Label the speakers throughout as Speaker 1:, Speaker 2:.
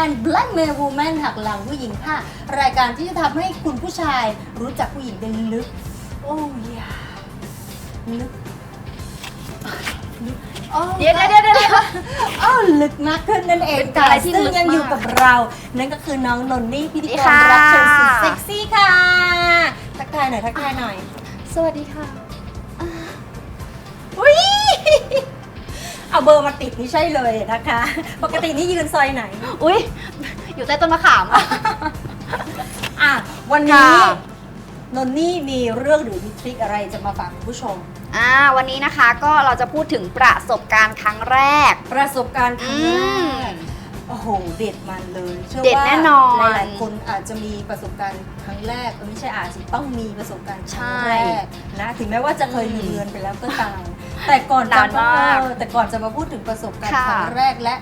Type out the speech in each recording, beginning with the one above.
Speaker 1: เข้าสู่รายการ Blackmail Woman หักหลังผู้หญิงค่ะ รายการที่จะทำให้คุณผู้ชายรู้จักผู้หญิงได้ลึก โอ้ยาลึกลึกโอ้
Speaker 2: เดี๋ยวเดี๋ยวเดี๋ยวเดี๋ยว
Speaker 1: อ้าวลึกมากขึ้นนั่นเอง
Speaker 2: เป็นอะไรที่
Speaker 1: ซึ่ง
Speaker 2: ลึก
Speaker 1: ยังอยู่
Speaker 2: มาก
Speaker 1: กับเรา นั่นก็คือน้องนนนี่พิธีกร
Speaker 2: ค่ะ
Speaker 1: รับเชิญสุดเซ็กซี่ค่ะ ทักทายหน่อยทักทายหน่อย
Speaker 2: สวัสดีค่ะ
Speaker 1: เอาเบอร์มาติดนี่ใช่เลยนะคะ ปกตินี่ยืนซอยไหน
Speaker 2: อุ้ยอยู่ใต้ต้นมะขามอะ
Speaker 1: อะ วันนี้
Speaker 2: ค่ะ
Speaker 1: นนนี่มีเรื่องหรือมีทริคอะไรจะมาฝากคุณผู้ชม
Speaker 2: อ่าวันนี้นะคะก็เราจะพูดถึงประสบการณ์ครั้งแรก
Speaker 1: ประสบการณ์ครั้งแร
Speaker 2: อืม
Speaker 1: กโอ้โห เด็ดมันเลยชื่อ
Speaker 2: เด็ด
Speaker 1: ว่า
Speaker 2: แน่นอน
Speaker 1: หลายๆคนอาจจะมีประสบการณ์ครั้งแรกเออไม่ใช่อาจสิต้องมีประสบการณ์ครั้งแรกนะถึงแม้ว่าจะเคยลืมเลือนไปแล้วก็ตาม แต่ก่อนจะ
Speaker 2: นานมาก
Speaker 1: เออแต่ก่อนจะมาพูดถึงประสบการณ์
Speaker 2: ค่ะ
Speaker 1: ครั้งแรกและ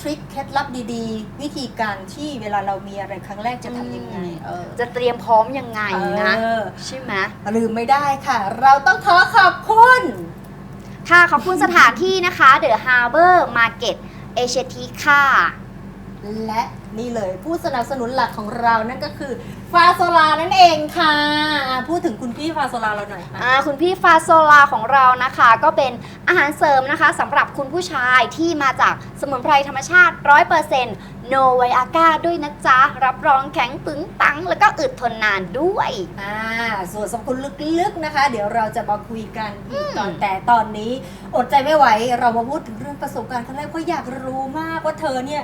Speaker 1: ทริคเคล็ดลับดีๆ วิธีการที่เวลาเรามีอะไรครั้งแรกจะทำยังไงเออ
Speaker 2: จะเตรียมพร้อมยังไงนะ
Speaker 1: เออ
Speaker 2: ใช่ไหม
Speaker 1: ลืมไม่ได้ค่ะ เราต้องขอขอบคุณ
Speaker 2: ค่ะ ขอบคุณสถานที่นะคะ The Harbor Market a s i a t i ค่ะ
Speaker 1: และ นี่เลยผู้สนับสนุนหลักของเรานั่นก็คือฟาโซลานั่นเองค่ะอะ พูดถึงคุณพี่ฟาโซลาเราหน่อยค่ะ
Speaker 2: อ่าคุณพี่ฟาโซลาของเรานะคะ ก็เป็นอาหารเสริมนะคะสำหรับคุณผู้ชายที่มาจากสมุนไพรธรรมชาติ 100%โนไวอาก้าด้วยนะจ๊ะ รับรองแข็งปึงปัง แล้วก็อึดทนนานด้วย
Speaker 1: อ่าส่วนสรรพคุณลึกๆนะคะ เดี๋ยวเราจะมาคุยกันอีกตอนแต่ตอนนี้ อดใจไม่ไหวเรามาพูดถึงเรื่องประสบการณ์ครั้งแรกเพราะอยากรู้มากว่าเธอเนี่ย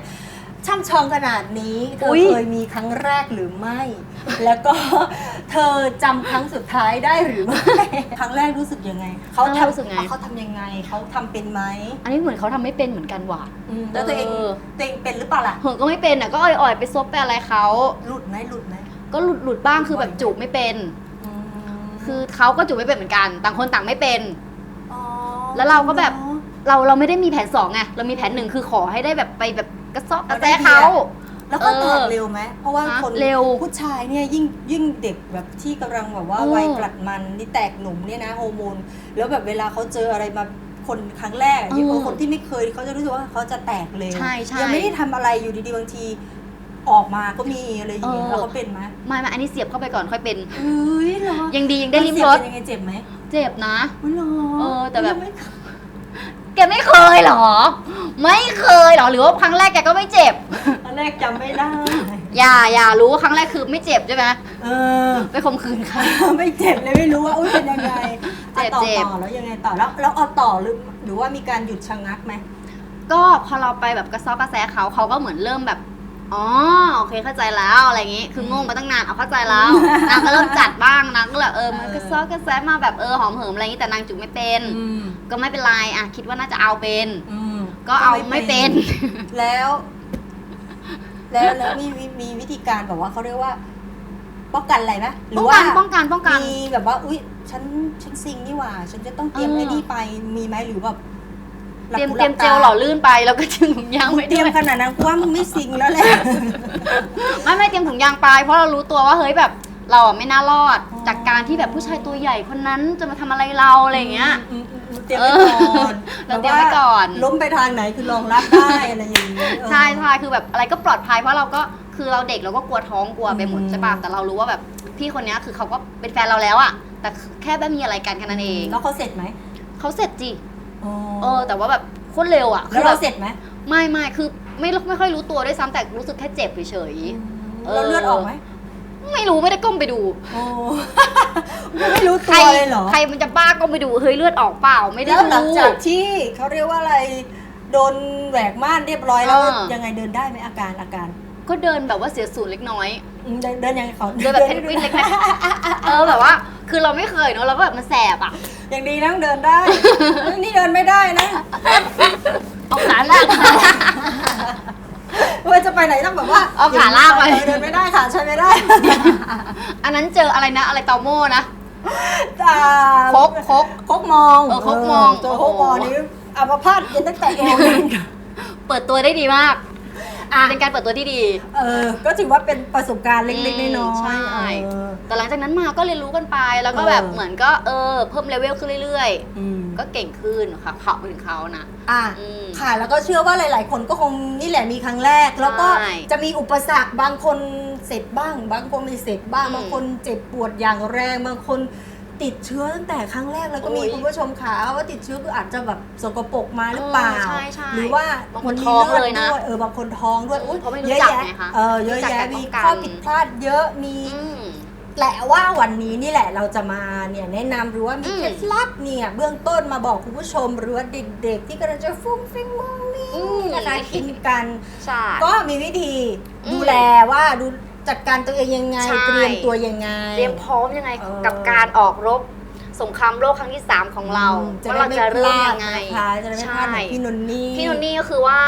Speaker 1: ช่ำชองขนาดนี้เธอ
Speaker 2: อุ๊ย
Speaker 1: เคยมีครั้งแรกหรือไม่ แล้วก็เธอจำครั้งสุดท้ายได้หรือไม่ ครั้งแรกรู้สึกยังไงเขา
Speaker 2: ครั้งแรก
Speaker 1: ทำ
Speaker 2: รู้สึกไง
Speaker 1: เขาทำยังไงเขาทำเป็นไหม
Speaker 2: อันนี้เหมือนเขาทำไม่เป็นเหมือนกันว่ะ
Speaker 1: อืมแล้วตัวเอง
Speaker 2: เออ
Speaker 1: ตัวเองเป็นหรือเปล่าล่ะ
Speaker 2: เหิงก็ไม่เป็นอะก็อ่อยๆไปซบไปอะไรเขา
Speaker 1: หลุดไหมหลุดไหม
Speaker 2: ก็หลุดหลุดบ้างคือแบบจูบไม่เป็นคือเขาก็จูบไม่เป็นเหมือนกัน ต่างคนต่างไม่เป็น
Speaker 1: อ๋อ
Speaker 2: แล้วเราก็แบบ เราเราไม่ได้มีแผนสองไงเรามีแผนหนึ่งคือขอให้ได้แบบไปแบบก ระซอกกระแซะเขา
Speaker 1: แล้วก็แตก
Speaker 2: เออ
Speaker 1: เร็วไหม เพราะว่า
Speaker 2: ฮะ
Speaker 1: คน
Speaker 2: เร็ว
Speaker 1: ผู้ชายเนี่ยยิ่งยิ่งเด็กแบบที่กำลังแบบว่า
Speaker 2: เออ
Speaker 1: วัยกลัดมันนี่แตกหนุ่มเนี่ยนะฮอร์โมน แล้วแบบเวลาเขาเจออะไรมาคนครั้งแรกอะ
Speaker 2: เออ
Speaker 1: ยิ่งกว่าคนที่ไม่เคยเขาจะรู้สึกว่าเขาจะแตกเร็ว
Speaker 2: ใช่ใช่
Speaker 1: ยังไม่ได้ทำอะไรอยู่ดีๆบางทีออกมาก็มีอะไรอย่างเงี้ย
Speaker 2: เออ
Speaker 1: แล้วเขาเป็นไหม
Speaker 2: ไม่ไม่อันนี้เสียบเข้าไปก่อนค่อยเป็น
Speaker 1: เฮ้ยเหรอ
Speaker 2: ยังดียังได้ริม
Speaker 1: เสีย
Speaker 2: ร
Speaker 1: บ
Speaker 2: ส
Speaker 1: เป็นยังไงเจ็บไหม
Speaker 2: เจ็บนะ
Speaker 1: อุ๊ยเหรอ
Speaker 2: เออแต่แบบ
Speaker 1: ยังไม่
Speaker 2: แกไม่เคยเหรอ ไม่เคยเหรอ หรือว่าครั้งแรกแกก็ไม่เจ็บ
Speaker 1: ตอนแรกจำไม่ได้
Speaker 2: อย่าอย่ารู้ว่าครั้งแรกคือไม่เจ็บใช่ไหม
Speaker 1: เออ
Speaker 2: ไปข่มขืนใคร
Speaker 1: ไม่เจ็บเลยไม่รู้ว่าอุ้ยเป็นยังไง
Speaker 2: เจ็บ
Speaker 1: อะต่อ
Speaker 2: เจ็บ
Speaker 1: ต่อแล้วยังไงต่อแล้วแล้วเอาต่อหรือหรือว่ามีการหยุดชะงักไหม
Speaker 2: ก็พอเราไปแบบกระซอกกระแซะเขาเขาก็เหมือนเริ่มแบบ อ๋อโอเคเข้าใจแล้วอะไรอย่างงี้ คืองงมาตั้งนานเอาเข้าใจแล้วนางก็เริ่มจัดบ้างนางก็เลยเออมันกระซอกกระแซะมาแบบเออหอมเหิมอะไรอย่างงี้แต่นางจุกไม่เป็น
Speaker 1: อืม
Speaker 2: ก็ไม่เป็นไรอะคิดว่าน่าจะเอาเป็น
Speaker 1: อืม
Speaker 2: ก็เอาไม่เป็น
Speaker 1: แล้ว แล้วแล้วมีมีมีวิธีการแบบว่าเขาเรียกว่า ป้องกันอะไรไหมหรื
Speaker 2: ป้อง
Speaker 1: ว่า
Speaker 2: กันป้องกันป้องกัน
Speaker 1: มีแบบว่า อุ้ยฉัน ฉันซิงนี่หว่า ฉันจะต้องเตรียม
Speaker 2: เออ
Speaker 1: ไอ้นี่ไป มีไหมหรือแบบหลั
Speaker 2: เตรียม
Speaker 1: หู
Speaker 2: เตรียม
Speaker 1: ห
Speaker 2: เจ
Speaker 1: ตา
Speaker 2: ลหล่อลื่นไปแล้วก็จึงถุงยาง
Speaker 1: มึ
Speaker 2: ไว้
Speaker 1: งเตรี
Speaker 2: ด้
Speaker 1: ยม
Speaker 2: วย
Speaker 1: ขนาดนั้นกูว่ามึงไม่ซิงแล้วแหละ
Speaker 2: ไม่ไม่เตรียมถุงยางไป เพราะเรารู้ตัวว่าเฮ้ยแบบเราอะไม่น่ารอด
Speaker 1: อ๋อ
Speaker 2: จากการที่แบบผู้ชายตัวใหญ่คนนั้นจะมาทำอะไรเราอะไรอย่างเงี้ย
Speaker 1: อืมอืมอืมเตรียมไว้ก่อน
Speaker 2: เออเราเตรียมไว้ก่อน
Speaker 1: แบบว่าล้มไปทางไหนคือรองรับได้อะไรอย่างนี้เออ
Speaker 2: ใช่ใช่คือแบบอะไรก็ปลอดภัยเพราะเราก็คือเราเด็กเราก็กลัวท้องกลัวไปหมด
Speaker 1: อืม
Speaker 2: ใช่ป่ะแต่เรารู้ว่าแบบพี่คนเนี้ยคือเขาก็เป็นแฟนเราแล้วอะแต่แค่ไม่มีอะไรกันแค่นั้นเอง
Speaker 1: แล้วเขาเสร็จไหม
Speaker 2: เขาเสร็จจี
Speaker 1: อ๋อ
Speaker 2: เออ แต่ว่าแบบโคตรเร็วอะ
Speaker 1: แล้ว
Speaker 2: คือ
Speaker 1: เรา
Speaker 2: แบบ
Speaker 1: เสร็จไหม
Speaker 2: ไม่ไม่คือไม่ไม่ค่อยรู้ตัวด้วยซ้ำแต่รู้สึกแค่เจ็บเฉยเออ
Speaker 1: แล้วเลือดออกไหม
Speaker 2: ๆไม่รู้ไม่ได้ก้มไปดู
Speaker 1: โอ้ไม่รู้
Speaker 2: ใค
Speaker 1: ตั
Speaker 2: ร
Speaker 1: วเลยเหรอ
Speaker 2: ใครมันจะบ้าก้มไปดูเฮ้ยเลือดออกเปล่าไม่ได้
Speaker 1: แล้วหลัง
Speaker 2: รู้
Speaker 1: จากที่เขาเรียกว่าอะไรโดนแหวกม่านเรียบร้อยแล้ว
Speaker 2: เออ
Speaker 1: ยังไงเดินได้ไหมอาการอาการ
Speaker 2: ก็เดินแบบว่าเสียศูนย์เล็กน้อย
Speaker 1: อืมเดินเดินยังไงขอ
Speaker 2: เดินแบบเพนกวินเล็กน้อยเออแบบว่า คือเราไม่เคยเนอะเราก็แบบมันแสบอะ
Speaker 1: อย่างดีนั่งเดินได้ นี่เดินไม่ได้นะ
Speaker 2: เอาขาลากมา
Speaker 1: ว่าจะไปไหนต้องแบบว่า
Speaker 2: เอาขาลากไป
Speaker 1: เออเดินไม่ได้ขาใช้ไม่ได้
Speaker 2: อันนั้นเจออะไรนะอะไรเตาโม่นะ
Speaker 1: อ่า
Speaker 2: คกคก
Speaker 1: คกมอง
Speaker 2: เออคกมอง
Speaker 1: เจอคกมอง
Speaker 2: โอ้โห
Speaker 1: นี่อัมพาตเย็นตั้งแต่เอวเลย
Speaker 2: เปิดตัวได้ดีมาก
Speaker 1: อะ
Speaker 2: เป็นการเปิดตัวที่ดี
Speaker 1: เออ ก็ถือว่าเป็นประสบการณ์เล็ก
Speaker 2: อืม
Speaker 1: ๆน้อยๆ
Speaker 2: ใช่
Speaker 1: เออ
Speaker 2: แต่หลังจากนั้นมาก็เรียนรู้กันไป แล้วก็
Speaker 1: เออ
Speaker 2: แบบเหมือนก็เออเพิ่มเลเวลขึ้นเรื่อย
Speaker 1: อืม
Speaker 2: ๆ ก็เก่งขึ้นค่ะเขาไปถึงเขานะ
Speaker 1: อะ
Speaker 2: อืม
Speaker 1: ค่ะ แล้วก็เชื่อว่าหลาย ๆ คนก็คงนี่แหละมีครั้งแรก แล้วก็
Speaker 2: ใช่
Speaker 1: จะมีอุปสรรคบางคนเสร็จบ้าง บางคนไม่เสร็จบ้าง
Speaker 2: อืม
Speaker 1: บางคนเจ็บปวดอย่างแรง บางคน ติดเชื้อตั้งแต่ครั้งแรกแล้วก็มี
Speaker 2: โอ้ย
Speaker 1: คุณผู้ชมขาว่าติดเชื้อคืออาจจะแบบสกปรกมาหรือเปล่า
Speaker 2: เออใช่ใช่
Speaker 1: หรือว่า
Speaker 2: บางคน
Speaker 1: มี
Speaker 2: ท้อง
Speaker 1: ลืด
Speaker 2: เลยนะ
Speaker 1: ด้วยเออบางคนท้องด้วย
Speaker 2: อืม
Speaker 1: อุ๊ย
Speaker 2: เพราะไม่รู้
Speaker 1: เยอะ
Speaker 2: จัก
Speaker 1: แยะ
Speaker 2: ไงคะ
Speaker 1: เออเยอะ
Speaker 2: รู้จัก
Speaker 1: แยะ
Speaker 2: การป้
Speaker 1: มี
Speaker 2: องกัน
Speaker 1: ข้อผิดพลาดเยอะมี
Speaker 2: อืม
Speaker 1: แต่ว่าวันนี้นี่แหละเราจะมาเนี่ยแนะนำหรือว่ามี
Speaker 2: อืม
Speaker 1: เคล็ดลับเนี่ยเบื้องต้นมาบอกคุณผู้ชมหรือว่าเด็กๆ ที่กำลังจะฟุ้งฟิ้งมองนี่
Speaker 2: อืม
Speaker 1: นะคะกินกัน
Speaker 2: ใช่
Speaker 1: ก็มีวิธี
Speaker 2: อืม
Speaker 1: ดูแลว่าดู จัดการตัวเองยังไง
Speaker 2: ใช่
Speaker 1: เตรียมตัวยังไง
Speaker 2: เตรียมพร้อมยังไง
Speaker 1: เออ
Speaker 2: กับการออกรบสงครามโลกครั้งที่ 3 ของเรา
Speaker 1: อืม
Speaker 2: ว่าเราจะเริ่มยังไง
Speaker 1: นะคะจะได้ไม่พลาดเหมือนพี่นนนี่
Speaker 2: พี่นนนี่ก็คือว่า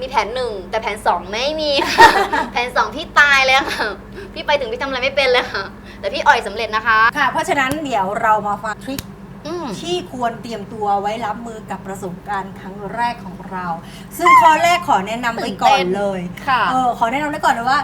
Speaker 2: มีแผนหนึ่งแต่แผนสองไม่มีแผนสองพี่ตายเลยค่ะพี่ไปถึงพี่ทำอะไรไม่เป็นเลยค่ะ แต่พี่อ่อยสำเร็จนะคะ
Speaker 1: ค่ะ เพราะฉะนั้นเดี๋ยวเรามาฟังทริค
Speaker 2: อืม
Speaker 1: ที่ควรเตรียมตัวไว้รับมือกับประสบการณ์ครั้งแรกของเรา ซึ่งข้อแรกขอแนะนำไว้ก่อนเลย
Speaker 2: ค่ะ
Speaker 1: เออขอแนะนำไว้ก่อนเลยว่า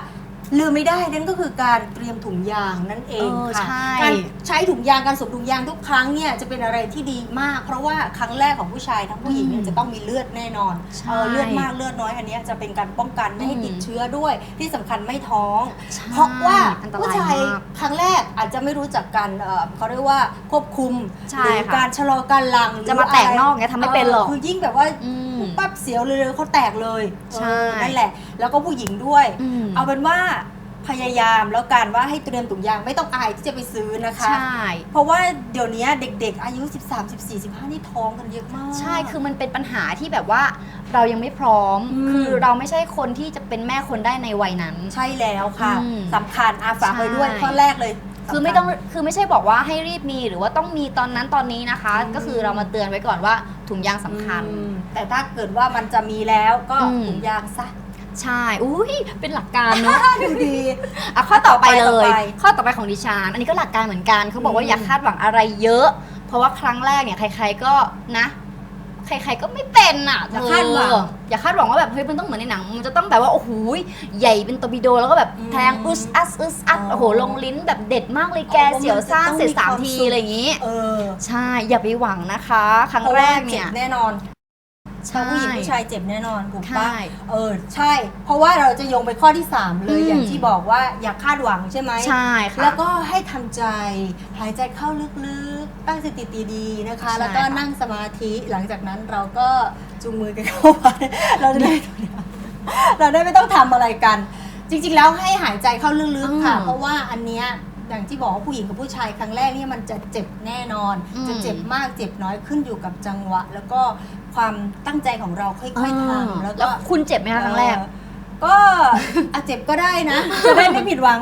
Speaker 1: ลืมไม่ได้นั่นก็คือการเตรียมถุงยางนั่นเอง
Speaker 2: เออ
Speaker 1: ค่ะ
Speaker 2: ใช่
Speaker 1: การใช้ถุงยางการสวมถุงยางทุกครั้งเนี่ยจะเป็นอะไรที่ดีมาก เพราะว่าครั้งแรกของผู้ชายทั้งผู้หญิงเนี่ย
Speaker 2: อืม
Speaker 1: จะต้องมีเลือดแน่นอน
Speaker 2: ใช่
Speaker 1: เออเลือดมากเลือดน้อยอันเนี้ยจะเป็นการป้องกันไม่ให้
Speaker 2: อืม
Speaker 1: ติดเชื้อด้วย ที่สำคัญไม่ท้อง
Speaker 2: ใช่
Speaker 1: เพราะว่า
Speaker 2: อันตราย
Speaker 1: ผู้ชาย
Speaker 2: มาก
Speaker 1: ครั้งแรกอาจจะไม่รู้จักการเอ่อเขาเรียกว่าควบคุม
Speaker 2: ใช่
Speaker 1: หรือ
Speaker 2: ค่ะ
Speaker 1: การชะลอการหลังหรือ
Speaker 2: จะมาแตกนอกเนี่ยทำไม่เป็นหรอก
Speaker 1: คือยิ่งแบบว่า
Speaker 2: อืม
Speaker 1: ปั๊บเสียวเลยเขาแตกเลย
Speaker 2: ใช่
Speaker 1: เออนั่นแหละ แล้วก็ผู้หญิงด้วย
Speaker 2: อืม
Speaker 1: เอาเป็นว่าพยายามแล้วกันว่าให้เตรียมถุงยางไม่ต้องอายที่จะไปซื้อนะคะ
Speaker 2: ใช่
Speaker 1: เพราะว่าเดี๋ยวนี้เด็กๆ อายุ 13 14 15 นี่ท้องกันเยอะมาก
Speaker 2: ใช่ คือมันเป็นปัญหาที่แบบว่าเรายังไม่พร้อม
Speaker 1: อืม
Speaker 2: คือเราไม่ใช่คนที่จะเป็นแม่คนได้ในวัยนั้น
Speaker 1: ใช่แล้วค่ะ
Speaker 2: อืม
Speaker 1: สำคัญอาฝากไปด้วย
Speaker 2: ใช่
Speaker 1: ข้อแรกเลย
Speaker 2: คือไม่ต้องคือไม่ใช่บอกว่าให้รีบมีหรือว่าต้องมีตอนนั้นตอนนี้นะคะ
Speaker 1: อืม
Speaker 2: ก็คือเรามาเตือนไว้ก่อนว่าถุงยางสำคัญ
Speaker 1: อืมแต่ถ้าเกิดว่ามันจะมีแล้วก็
Speaker 2: อืม
Speaker 1: ถุงยางซะ
Speaker 2: ใช่อุ้ยเป็นหลักการเนอะ
Speaker 1: ดูดี
Speaker 2: อะข้อต่อไปเล
Speaker 1: ต่อยไป
Speaker 2: ข้อต่อไปของดิฉันอันนี้ก็หลักการเหมือนกันเขาบอกว่า
Speaker 1: อืม
Speaker 2: อย่าคาดหวังอะไรเยอะ เพราะว่าครั้งแรกเนี่ยใคร ๆก็นะ ใครๆก็ไม่เป็นอะ
Speaker 1: อย่าคาดหวัง
Speaker 2: เอออย่าคาดหวังว่าแบบเฮ้ยมันต้องเหมือนในหนังมันจะต้องแบบว่าโอ้โหใหญ่เป็นตอร์ปิโดแล้วก็แบบ
Speaker 1: อืม
Speaker 2: แทงอึสอัสอึสอัส
Speaker 1: อ๋อ
Speaker 2: โอ้โหลงลิ้นแบบเด็ดมากเลยแก
Speaker 1: อ๋อ
Speaker 2: เสียวซ่านเสร็จสาม
Speaker 1: มันจะต้องมี
Speaker 2: ที
Speaker 1: ความสุข
Speaker 2: อะไรอย่างนี้
Speaker 1: เออ
Speaker 2: ใช่อย่าไปหวังนะคะ ครั้ง
Speaker 1: เพราะ
Speaker 2: แร
Speaker 1: ว่ากเจ็
Speaker 2: เนี่
Speaker 1: บ
Speaker 2: ย
Speaker 1: แน่นอน
Speaker 2: ใช่
Speaker 1: ทั้งผู้หญิงผู้ชายเจ็บแน่นอนถูก
Speaker 2: ใช่
Speaker 1: ปะเออใช่ เพราะว่าเราจะโยงไปข้อที่ 3 เลย
Speaker 2: อืม
Speaker 1: อย่างที่บอกว่าอย่าคาดหวังใช่ไหม
Speaker 2: ใช่ค่ะ
Speaker 1: แล้วก็ให้ทำใจหายใจเข้าลึกๆ ตั้งสติดีๆนะคะ
Speaker 2: ใช่
Speaker 1: แล้วก็
Speaker 2: ค่ะ
Speaker 1: นั่งสมาธิหลังจากนั้นเราก็จูงมือกันเข้าไป เราจะได้ เราได้ไม่ต้องทำอะไรกัน จริงๆแล้วให้หายใจเข้าลึกๆค่ะ
Speaker 2: อืม
Speaker 1: เพราะว่าอันเนี้ยอย่างที่บอกว่าผู้หญิงกับผู้ชายครั้งแรกเนี่ยมันจะเจ็บแน่นอน
Speaker 2: อืม
Speaker 1: จะเจ็บมากเจ็บน้อยขึ้นอยู่กับจังหวะ แล้วก็ ความตั้งใจของเราค่อยๆทำแล้ว
Speaker 2: แล้
Speaker 1: ก็
Speaker 2: วคุณเจ็บไหมคะครั้งแรก
Speaker 1: เอ่อก็อาจเจ็บก็ได้นะ จะได้ไม่ผิดหวัง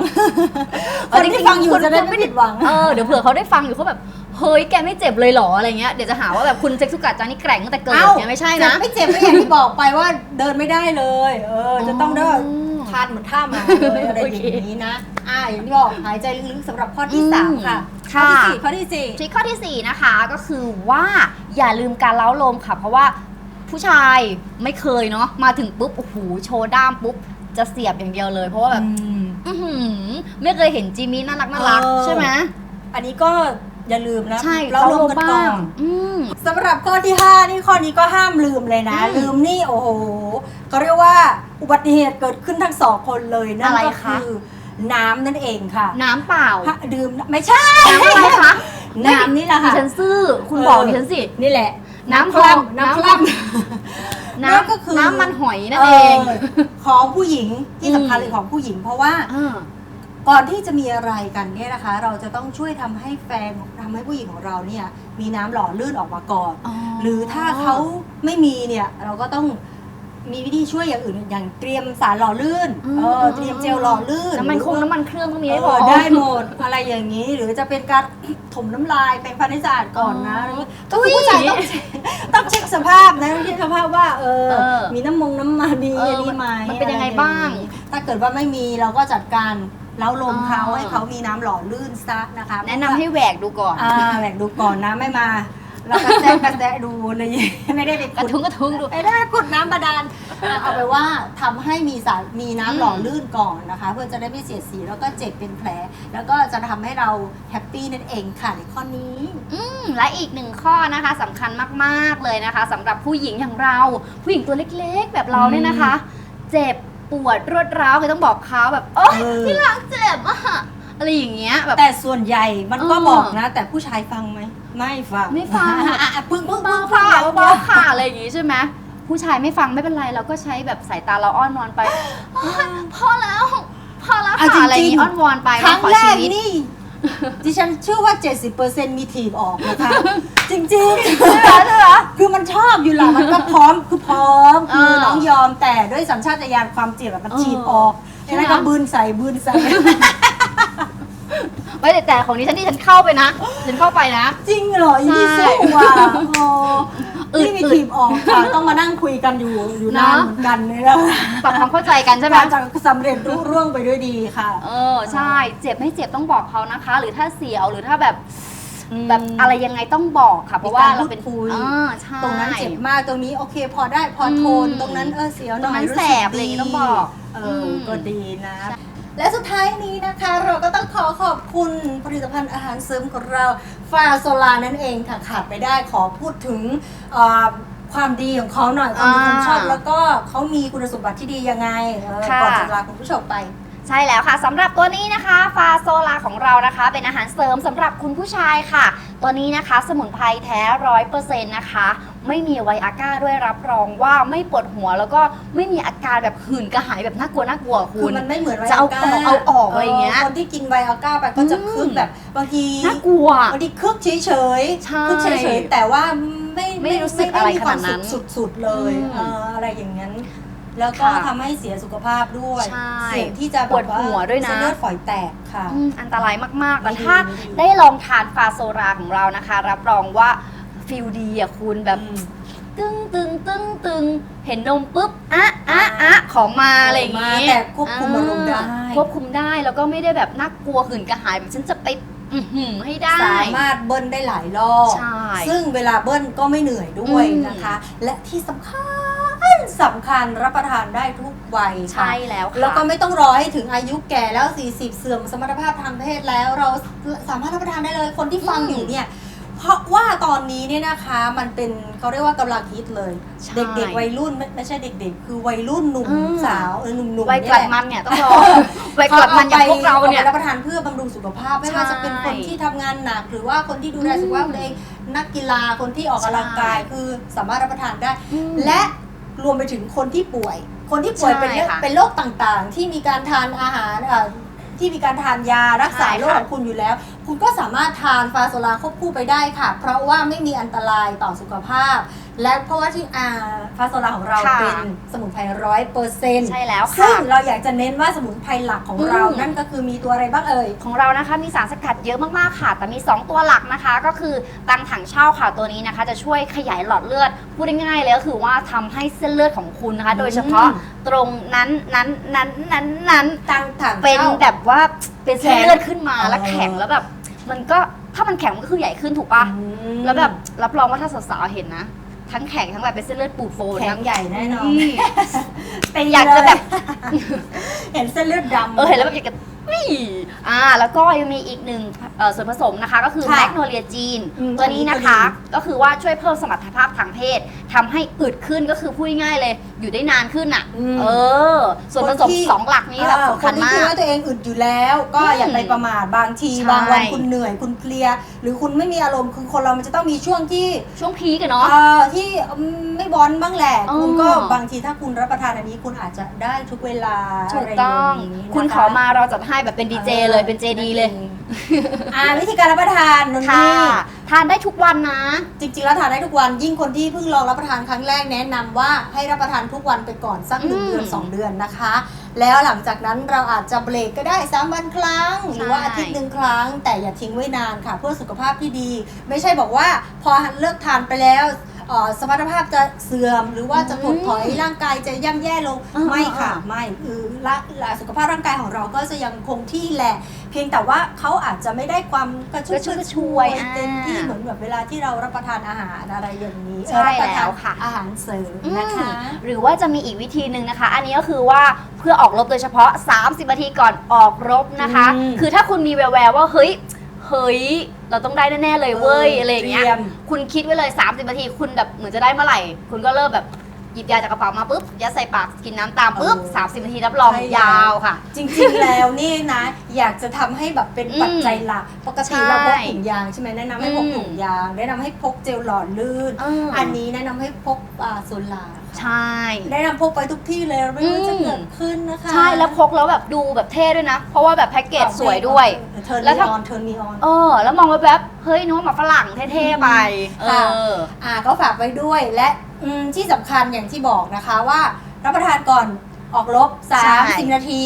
Speaker 2: เออ
Speaker 1: คนที่ฟังอยู่
Speaker 2: จริงๆ
Speaker 1: จะได้
Speaker 2: คุณ
Speaker 1: ไม่ผิดหวัง
Speaker 2: เออเดี๋ยวเผื่อเขาได้ฟังอยู่เขาแบบเฮ้ยแกไม่เจ็บเลยเหรออะไรเงี้ยเดี๋ยวจะหาว่าแบบคุณเซ็กซุกัดจานี่แกร่งตั้งแต่เกิด
Speaker 1: เอ้า
Speaker 2: เนี่ยไม่ใช่
Speaker 1: เจ็บ
Speaker 2: นะ
Speaker 1: ไม่เจ็บก็อย่างที่บอกไปว่าเดินไม่ได้เลย เออ จะต้องได้
Speaker 2: อ๋อ
Speaker 1: ทานเหมือนท่าหมาเลยอะไร
Speaker 2: โอ
Speaker 1: อ
Speaker 2: เค
Speaker 1: ย่างนี้นะอ่าอย่างที่บอกหายใจลึกๆสำหรับข้อที่
Speaker 2: อืม
Speaker 1: สามค่ะข้อ
Speaker 2: ค่ะ
Speaker 1: ที่สี่ข้อที่สี่
Speaker 2: ทริคข้อทีสี่4นะคะก็คือว่าอย่าลืมการเล้าลมค่ะ เพราะว่าผู้ชายไม่เคยเนาะมาถึงปุ๊บโอ้โหโชว์ด้ามปุ๊บจะเสียบอย่างเดียวเลย เพราะว่าแบบอื้อหือไม่เคยเห็นจิมมี่น่ารักน่ารัก
Speaker 1: เออ
Speaker 2: ใช่ไหม
Speaker 1: อันนี้ก็อย่าลืมนะ
Speaker 2: ใช่
Speaker 1: เราลงกันก่อน
Speaker 2: อืม
Speaker 1: สำหรับข้อที่ 5 นี่ข้อนี้ก็ห้ามลืมเลยนะ
Speaker 2: อืม
Speaker 1: ลืมนี่โอ้โหเขาเรียกว่า อุบัติเหตุเกิดขึ้นทั้งสองคนเลยนั่น
Speaker 2: อะไร
Speaker 1: ก็
Speaker 2: คะ
Speaker 1: คือน้ำนั่นเองค่ะ
Speaker 2: น้ำเปล่า
Speaker 1: ฮะดื่มไม่ใช่
Speaker 2: น้ำอะไรคะ
Speaker 1: น้ำนี่แหละ
Speaker 2: ดิ
Speaker 1: ค่ะ
Speaker 2: ฉันซื่อคุณบอกดิฉันสิ
Speaker 1: นี่แหละ
Speaker 2: น้ำ
Speaker 1: คล่ำ
Speaker 2: น้ำ
Speaker 1: น้ำคล่ำ
Speaker 2: น้
Speaker 1: นั่นก็คือำ
Speaker 2: น้ำมันหอยนั่นเอง
Speaker 1: ของผู้หญิงที่สำคัญ
Speaker 2: อืม
Speaker 1: เลยของผู้หญิง เพราะว่า
Speaker 2: เออ
Speaker 1: ก่อนที่จะมีอะไรกันเนี่ยนะคะ เราจะต้องช่วยทำให้แฟนทำให้ผู้หญิงของเราเนี่ยมีน้ำหล่อลื่นออกมาก่อน หรือถ้าเขาไม่มีเนี่ยเราก็ต้อง มีวิธีช่วยอย่างอื่นอย่างเตรียมสารหล่อลื่น
Speaker 2: อืม
Speaker 1: เออเตรียมเจลหล่อลื่น
Speaker 2: น้ำมันคง
Speaker 1: หรือว่า
Speaker 2: น้ำมันเครื่องต้องมี
Speaker 1: เอ
Speaker 2: ให้พอ
Speaker 1: อ ได้หมดอะไรอย่างนี้ หรือจะเป็นการ ถมน้ำลายแปรงฟันให้สะอาดก่อนนะ
Speaker 2: อ๋อ
Speaker 1: ก็คือผู้ชายต้องเช็คต้องเช็คสภาพนะต้องเช็คสภาพว่าเออ
Speaker 2: เออ
Speaker 1: มีน้ำมงน้ำมันมี
Speaker 2: เออ
Speaker 1: อันนี้ไหม
Speaker 2: มันเป็นยังไง
Speaker 1: อะรอ
Speaker 2: บ้าง
Speaker 1: ถ้าเกิดว่าไม่มีเราก็จัดการเล้าลมเขา
Speaker 2: อ๋อ
Speaker 1: ให้เขามีน้ำหล่อลื่นซะนะคะ
Speaker 2: แนะนำให้แหวกดูก่อน
Speaker 1: อ่าแหวกดูก่อนนะไม่มา แล้วก็แซะกระแซะดูเลยไม่ได้ไป
Speaker 2: กระ
Speaker 1: ขุด
Speaker 2: ทุ้งกระทุ้งดู
Speaker 1: ไม่ได้ขุดน้ำบาดาลเอาไปว่าทำให้มีสารมีน้ำหล่อลื่นก่อนนะคะ เพื่อจะได้ไม่เสียดสีแล้วก็เจ็บเป็นแผล แล้วก็จะทำให้เราแฮปปี้นั่นเองค่ะในข้อนี้
Speaker 2: อืมและอีกหนึ่งข้อนะคะสำคัญมากๆเลยนะคะสำหรับผู้หญิงอย่างเรา ผู้หญิงตัวเล็กๆ แบบเราเนี่ยนะคะ เจ็บปวดรวดร้าวคือต้องบอกเขาแบบโอ๊ย
Speaker 1: เออ
Speaker 2: ที่หลังเจ็บอะอะไรอย่างเงี้ยแบบ
Speaker 1: แต่ส่วนใหญ่มันก็
Speaker 2: เออ
Speaker 1: บอกนะ แต่ผู้ชายฟังไหม ไม่ฟัง
Speaker 2: ไม่ฟัง
Speaker 1: อะอะพึ่งพึ่ง
Speaker 2: เบา
Speaker 1: พึ่ง
Speaker 2: ๆค่ะ
Speaker 1: พึ่ง
Speaker 2: เบาๆค่ะอะไรอย่างงี้ใช่ไหมผู้ชายไม่ฟังไม่เป็นไรเราก็ใช้แบบสายตาเราอ้อนวอนไปโอ๊ยพอแล้ว พอแล้ว
Speaker 1: เอาจ
Speaker 2: ค่ะอะไรอย่าง
Speaker 1: ริง
Speaker 2: งี้
Speaker 1: ๆ
Speaker 2: อ้อนวอนไป
Speaker 1: ครั้ง
Speaker 2: ขอ
Speaker 1: แร
Speaker 2: ชี
Speaker 1: ก
Speaker 2: วิต
Speaker 1: นี่ ดิฉันเชื่อว่า 70%มีถีบออกนะคะ จริง
Speaker 2: ใช่ไหมใช่ไหม
Speaker 1: ๆคือมันชอบอยู่หละมันก็พร้อมคือพร้อม คือ
Speaker 2: เออ
Speaker 1: น้องยอมแต่ด้วยสัญชาตญาณความเจ็บอะมัน
Speaker 2: เออ
Speaker 1: ฉีดออก
Speaker 2: ใช่
Speaker 1: ใช่
Speaker 2: ไหม
Speaker 1: ไหมก็บืนใส่บืนใส่
Speaker 2: ไม่แต่แต่ของนี้ฉันที่ฉันเข้าไปนะ ฉันเข้าไปนะ
Speaker 1: จริงเหรออีนี่
Speaker 2: ใช่
Speaker 1: สู้ว่ะโอ้
Speaker 2: อึด
Speaker 1: นี่มีถีบออกค่ะต้องมานั่งคุยกันอยู่อยู่นาน
Speaker 2: เนอะ
Speaker 1: เหมือนกันเลยนะ
Speaker 2: ปรับความเข้าใจกันใช่ไหม
Speaker 1: การจะสำเร็จรุ่ร่วงไปด้วยดีค่ะ
Speaker 2: เออใช่ เจ็บไม่เจ็บต้องบอกเขานะคะ หรือถ้าเสียวหรือถ้าแบบแบบอะไรยังไงต้องบอกค่ะ เพราะว่าเราเป็น
Speaker 1: มีการพูดคุย
Speaker 2: เออใช่
Speaker 1: ตรงนั้นเจ็บมากตรงนี้โอเคพอได้พอทน
Speaker 2: อืม
Speaker 1: ตรงนั้นเออเสียวห
Speaker 2: ตร
Speaker 1: น่
Speaker 2: ง
Speaker 1: อย
Speaker 2: นั้น
Speaker 1: รู้
Speaker 2: แส
Speaker 1: สึก
Speaker 2: บอะไรอย่างงี้
Speaker 1: ดี
Speaker 2: ต้องบอก
Speaker 1: เออ
Speaker 2: ม
Speaker 1: ก็ดีนะ และสุดท้ายนี้นะคะเราก็ต้องขอขอบคุณผลิตภัณฑ์อาหารเสริมของเราฟาโซลานั่นเองค่ะขาดไปได้ขอพูดถึงเอ่อความดีของเขาหน่อยความดีความชอบ
Speaker 2: อ่า
Speaker 1: แล้วก็เขามีคุณสมบัติที่ดียังไงเออ
Speaker 2: ค่ะ
Speaker 1: ก่อนจะลาคุณผู้ชมไป
Speaker 2: ใช่แล้วค่ะสำหรับตัวนี้นะคะฟาโซลาของเรานะคะ เป็นอาหารเสริมสำหรับคุณผู้ชายค่ะ ตัวนี้นะคะสมุนไพรแท้ร้อยเปอร์เซ็นต์นะคะ ไม่มีไวอาก้าด้วยรับรองว่าไม่ปวดหัวแล้วก็ไม่มีอาการแบบหื่นกระหายแบบน่ากลัวน่ากลัว
Speaker 1: คื
Speaker 2: คุ
Speaker 1: อ
Speaker 2: ณ
Speaker 1: มันไม่เหมือนไว
Speaker 2: จะเอา
Speaker 1: อา
Speaker 2: อ
Speaker 1: ก้า
Speaker 2: อกเอาออกอะไรอย่างเงี้ย
Speaker 1: คนที่กินไวอาก้าไปก็จะคึกแบบบางที
Speaker 2: น่ากลัว
Speaker 1: บางทีคึกเฉยเฉยๆ
Speaker 2: ใช่
Speaker 1: คึกเฉยเฉยๆแต่ว่าไม่
Speaker 2: ไม่รู้สึกอะไร
Speaker 1: ม่มีควม
Speaker 2: ขนาดนั้น
Speaker 1: สุขสุดๆเลย
Speaker 2: อืม
Speaker 1: เอออะไรอย่างนั้น แล้วก็
Speaker 2: ค่ะ
Speaker 1: ทำให้เสียสุขภาพด้วย
Speaker 2: ใช่
Speaker 1: เสี่ยงที่จะ
Speaker 2: ปวดหัวด้วยนะ
Speaker 1: เส้นเลือดฝอยแตกค่ะ
Speaker 2: อืมอันตรายมากๆแต่
Speaker 1: ไม่ดี
Speaker 2: ถ้า
Speaker 1: ไม่ดี
Speaker 2: ได้ลองทานฟาโซราของเรานะคะ รับรองว่าฟิลดีอะคุณแบบ
Speaker 1: อืม
Speaker 2: ตึงตึงตึงตึงเห็นนมปุ๊บอะอะอะของมาอะไรอย่าง
Speaker 1: มา
Speaker 2: งี้
Speaker 1: แต่ควบคุมอารมณ์ได้
Speaker 2: ควบคุมได้แล้วก็ไม่ได้แบบน่ากลัวหื่นกระหายแบบฉันจะไปอื้อหือให้ได้
Speaker 1: สามารถเบิ้ลได้หลายรอบ
Speaker 2: ใช่
Speaker 1: ซึ่งเวลาเบิ้ลก็ไม่เหนื่อยด้วย
Speaker 2: อืม
Speaker 1: นะคะ และที่สำคัญ สำคัญรับประทานได้ทุกวัยค่ะ
Speaker 2: ใช่แล้วค่ะ
Speaker 1: แล้วก็ไม่ต้องรอให้ถึงอายุแก่แล้ว 40 เสื่อมสมรรถภาพทางเพศแล้ว เราสามารถรับประทานได้เลยคนที่ฟัง
Speaker 2: อืม
Speaker 1: อยู่เนี่ย เพราะว่าตอนนี้เนี่ยนะคะมันเป็นเขาเรียกว่ากำลังฮิตเลย
Speaker 2: ใช่
Speaker 1: เด็กๆวัยรุ่นไม่ไม่ใช่เด็กๆ คือวัยรุ่นหนุ่ม
Speaker 2: อืม
Speaker 1: สาวเออหนุ่มๆ
Speaker 2: วัย
Speaker 1: เนี่
Speaker 2: ก
Speaker 1: แห
Speaker 2: ลัด
Speaker 1: ละ
Speaker 2: มันเนี่ยต้องรอวัยกลัดมันอย่างพวกเราเนี่ย
Speaker 1: อไปรับประทานเพื่อบำรุงสุขภาพไม่ว่า
Speaker 2: ใช่
Speaker 1: จะเป็นคนที่ทำงานหนักหรือว่าคนที่ดูแล
Speaker 2: อืม
Speaker 1: สุขภาพตัวเองนักกีฬาคนที่ออกกำลังกาย
Speaker 2: ใช่
Speaker 1: คือสามารถรับประทานได้
Speaker 2: อืม
Speaker 1: และ รวมไปถึงคนที่ป่วย คนที่ป่วย
Speaker 2: ใช่
Speaker 1: เป็นโรค
Speaker 2: ค่ะ
Speaker 1: เป็นโรคต่างๆ ที่มีการทานอาหารเอ่อที่มีการทานยารักษา
Speaker 2: ใช่ค่ะ
Speaker 1: โรคของคุณอยู่แล้วคุณก็สามารถทานฟาโซลาควบคู่ไปได้ค่ะ เพราะว่าไม่มีอันตรายต่อสุขภาพ และเพราะว่าที่อ่าฟาโซลาของเรา
Speaker 2: ค่ะ
Speaker 1: เป็นสมุนไพรร้อยเปอร์เซ็นต์
Speaker 2: ใช่แล้วค่ะ
Speaker 1: ซึ่งเราอยากจะเน้นว่าสมุนไพรหลักของเรา
Speaker 2: อืม
Speaker 1: นั่นก็คือมีตัวอะไรบ้างเอ่ย
Speaker 2: ของเรานะคะมีสารสกัดเยอะมากๆค่ะ แต่มี 2 ตัวหลักนะคะ ก็คือตังถังเช่าค่ะตัวนี้นะคะ จะช่วยขยายหลอดเลือดพูดง่ายๆเลยก็คือว่าทำให้เส้นเลือดของคุณนะคะ โดยเฉพาะตรงนั้นนั้นนั้นนั้นนั้น
Speaker 1: ตังถัง
Speaker 2: เป็น
Speaker 1: ช่า
Speaker 2: แบบว่าเป็นเส้นเลือดขึ้นมา
Speaker 1: แข็ง
Speaker 2: แล้วแข็ง
Speaker 1: อ๋อ
Speaker 2: แล้วแบบ มันก็ถ้ามันแข็งมันก็คือใหญ่ขึ้นถูกปะ
Speaker 1: อืม
Speaker 2: แล้วแบบรับรองว่าถ้าสาวๆเห็นนะ ทั้งแข็งทั้งแบบเป็นเส้นเลือดปูดโฟน
Speaker 1: แข็งใหญ่แน่นอน
Speaker 2: นี่
Speaker 1: ตี
Speaker 2: อยากจะแบบ
Speaker 1: เห็นเส้นเลือดดำ
Speaker 2: เออเห็นแล้วแบบอยากจะวิ่อ่า แล้วก็ยังมีอีกหนึ่งเอ่อส่วนผสมนะคะ ก็คือ
Speaker 1: ค่ะ
Speaker 2: แมกโนเลียจีน
Speaker 1: อืม
Speaker 2: ตัวนี้นะคะ
Speaker 1: อันนี้ก็ดี
Speaker 2: ก็คือว่าช่วยเพิ่มสมรรถภาพทางเพศ ทำให้อึดขึ้นก็คือพูดง่ายๆเลย อยู่ได้นานขึ้นอะ
Speaker 1: อืม
Speaker 2: เออ ส่วนผสม
Speaker 1: คนที่
Speaker 2: สองหลักนี้แบบ
Speaker 1: เออ
Speaker 2: สำคัญ
Speaker 1: นที่
Speaker 2: มา
Speaker 1: คิด
Speaker 2: ก
Speaker 1: ว่าตัวเองอึดอยู่แล้ว ก็
Speaker 2: อืม
Speaker 1: อย่าไปประมาทบางที
Speaker 2: ใช่
Speaker 1: บางวันคุณเหนื่อยคุณเพลีย หรือคุณไม่มีอารมณ์คือคนเรามันจะต้องมีช่วงที่
Speaker 2: ช่วงพีกันเนาะ
Speaker 1: เอ่อที่อืมไม่บอลบ้างแหละ
Speaker 2: อ๋อ
Speaker 1: คุณก็บางทีถ้าคุณรับประทานอันนี้คุณอาจจะได้ทุกเวลา
Speaker 2: ถูกต้องะ
Speaker 1: ไรย่านี้นะคะ
Speaker 2: คุณขอมาเราจัดให้แบบเป็นดีเจเลยเป็นเจดีเลย
Speaker 1: อ่าวิธีการรับประทานนน
Speaker 2: ค่ะ
Speaker 1: นี่
Speaker 2: ทานได้ทุกวันนะ
Speaker 1: จริงๆแล้วทานได้ทุกวัน ยิ่งคนที่เพิ่งลองรับประทานครั้งแรกแนะนำว่าให้รับประทานทุกวันไปก่อนสักหนึ่ง
Speaker 2: อืม
Speaker 1: เดือนสองเดือนนะคะ แล้วหลังจากนั้นเราอาจจะเบรกก็ได้สามวันครั้ง หรือว่า
Speaker 2: ใช่
Speaker 1: อาทิตย์หนึ่งครั้ง แต่อย่าทิ้งไว้นานค่ะ เพื่อสุขภาพที่ดี ไม่ใช่บอกว่าพอเลิกทานไปแล้ว เอ่อสมรรถภาพจะเสื่อม หรือว่าจะถดถอย
Speaker 2: อืม
Speaker 1: ร่างกายจะย่ำแย่ลง
Speaker 2: อ่า
Speaker 1: ไม่ค่ะ
Speaker 2: อ่า
Speaker 1: ไม่คือละละสุขภาพร่างกายของเราก็จะยังคงที่แหละ เพียงแต่ว่าเขาอาจจะไม่ได้ความกระชุ่ม
Speaker 2: กระชุ่ม
Speaker 1: ก
Speaker 2: ก
Speaker 1: ระ
Speaker 2: ระ
Speaker 1: ช
Speaker 2: ช
Speaker 1: ว
Speaker 2: วยย
Speaker 1: เต็มที่
Speaker 2: อ่า
Speaker 1: เหมือนแบบเวลาที่เรารับประทานอาหารอะไรอย่างนี้
Speaker 2: ใช่
Speaker 1: รับประทาน
Speaker 2: แล้วค่ะ
Speaker 1: อาหารเสริม
Speaker 2: อืม
Speaker 1: นะคะ
Speaker 2: หรือว่าจะมีอีกวิธีหนึ่งนะคะ อันนี้ก็คือว่าเพื่อออกรบโดยเฉพาะ 30 นาทีก่อนออกรบนะคะ
Speaker 1: อืม
Speaker 2: คือถ้าคุณมีแววๆว่าเฮ้ย เฮ้ย เราต้องได้แน่ๆเลยเว้ยอะไรอย่างเงี้ย
Speaker 1: ตรีม
Speaker 2: คุณคิดไว้เลย 30นาทีคุณแบบเหมือนจะได้เมื่อไหร่ คุณก็เริ่มแบบหยิบยาจากกระเป๋ามาปุ๊บยัดใส่ปากกินน้ำตามปุ๊บ
Speaker 1: เออ
Speaker 2: 30นาทีรับรอง
Speaker 1: ใช่
Speaker 2: ยาวค่ะ
Speaker 1: จริงๆ แล้วนี่นะ อยากจะทำให้แบบเป็น
Speaker 2: อืม
Speaker 1: ปัจจัยหลัก ปกติ
Speaker 2: ใช่
Speaker 1: เราพกถุงยางใช่ไหมแนะนำให้พก
Speaker 2: อืม
Speaker 1: ถุงยาง แนะนำให้พกเจลหล่อลื่น
Speaker 2: เอออั
Speaker 1: อันนี้แนะนำให้พกอ่าโซลา
Speaker 2: ใช่
Speaker 1: แนะนำพกไปทุกที่เลยไม่ว่าจะเกิดขึ้นนะคะ
Speaker 2: ใช่แล้วพกแล้วแบบดูแบบเท่ด้วยนะ เพราะว่าแบบแพ็กเกจสวยด้วย
Speaker 1: เทิร์น
Speaker 2: แล้
Speaker 1: นี
Speaker 2: วถ้า
Speaker 1: ออนเทิร์นนีออน
Speaker 2: เออ แล้วมองแบบๆเฮ้ยนึกว่าหมาฝรั่งเท่ๆไปเอ
Speaker 1: ค่ะ
Speaker 2: อ
Speaker 1: อ่าก็ฝากไว้ด้วยและอืมที่สำคัญอย่างที่บอกนะคะว่า รับประทานก่อน ออกรบ
Speaker 2: ใช่
Speaker 1: 30 นาที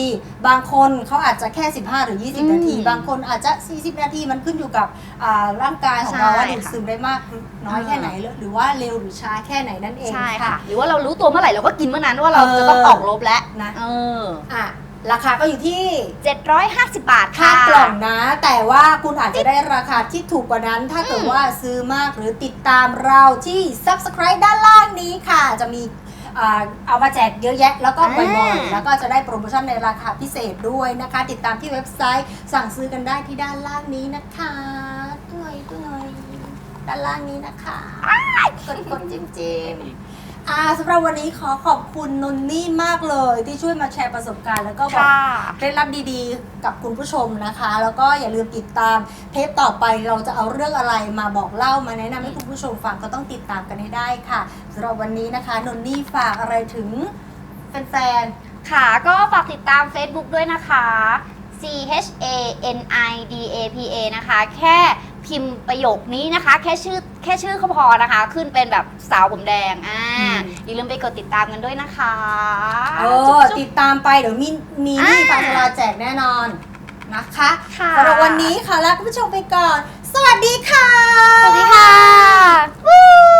Speaker 1: บางคนเขาอาจจะแค่ 15 หรือ
Speaker 2: อืม
Speaker 1: 20 นาที บางคนอาจจะ 40 นาทีมันขึ้นอยู่กับอ่าร่างกายของเรา
Speaker 2: ใช่
Speaker 1: ว่าดูด
Speaker 2: ค่ะ
Speaker 1: ซึมได้มากน้อย
Speaker 2: เออ
Speaker 1: แค่ไหนหรือว่าเร็วหรือช้าแค่ไหนนั่นเอง
Speaker 2: ใช่
Speaker 1: ค่ะ
Speaker 2: ค่ะ หรือว่าเรารู้ตัวเมื่อไหร่เราก็กินเมื่อนั้นว่าเราจะต้องออกรบแล้ว
Speaker 1: นะ
Speaker 2: เออ
Speaker 1: อะราคาก็อยู่ที่
Speaker 2: 750 บาท
Speaker 1: ค่า
Speaker 2: ค่ะ
Speaker 1: กล่องนะ แต่ว่าคุณอาจจะได้ราคาที่ถูกกว่านั้น ถ้าเกิด
Speaker 2: อืม
Speaker 1: ว่าซื้อมากหรือติดตามเราที่ subscribe ด้านล่างนี้ค่ะ จะมี อ่าเอามาแจกเยอะแยะ แล้วก็บ่อยๆ แล้วก็จะได้โปรโมชั่นในราคาพิเศษด้วยนะคะ ติดตามที่เว็บไซต์สั่งซื้อกันได้ที่ด้านล่างนี้นะคะตัวหน่อยตัวหน่อยด้านล่างนี้นะคะกดกดจิ้มจิ้ม อ่าสำหรับวันนี้ขอขอบคุณนนนี่มากเลย ที่ช่วยมาแชร์ประสบการณ์ แล้วก็บอก
Speaker 2: ค่ะ
Speaker 1: เคล็ดลับดีๆ กับคุณผู้ชมนะคะ แล้วก็อย่าลืมติดตามเทปต่อไปเราจะเอาเรื่องอะไรมาบอกเล่ามาแนะนำให้คุณผู้ชมฟังก็ต้องติดตามกันให้ได้ค่ะสำหรับวันนี้นะคะนนนี่ฝากอะไรถึงแฟน
Speaker 2: ค่ะ ก็ฝากติดตาม Facebook ด้วยนะคะ C H A N I D A P A นะคะ แค่พิมพ์ประโยคนี้นะคะ แค่ชื่อแค่ชื่อเขาพอนะคะ ขึ้นเป็นแบบสาวผมแดงอ่า อย่าลืมไปกดติดตามกันด้วยนะคะ
Speaker 1: เออติดตามไปเดี๋ยวมีมีนี่
Speaker 2: นี่
Speaker 1: ปาจราแจกแน่นอนนะคะ
Speaker 2: ค่ะ
Speaker 1: สำหรับวันนี้ค่ะลาคุณผู้ชมไปก่อน สวัสดีค่ะสวัสดีค่
Speaker 2: ะ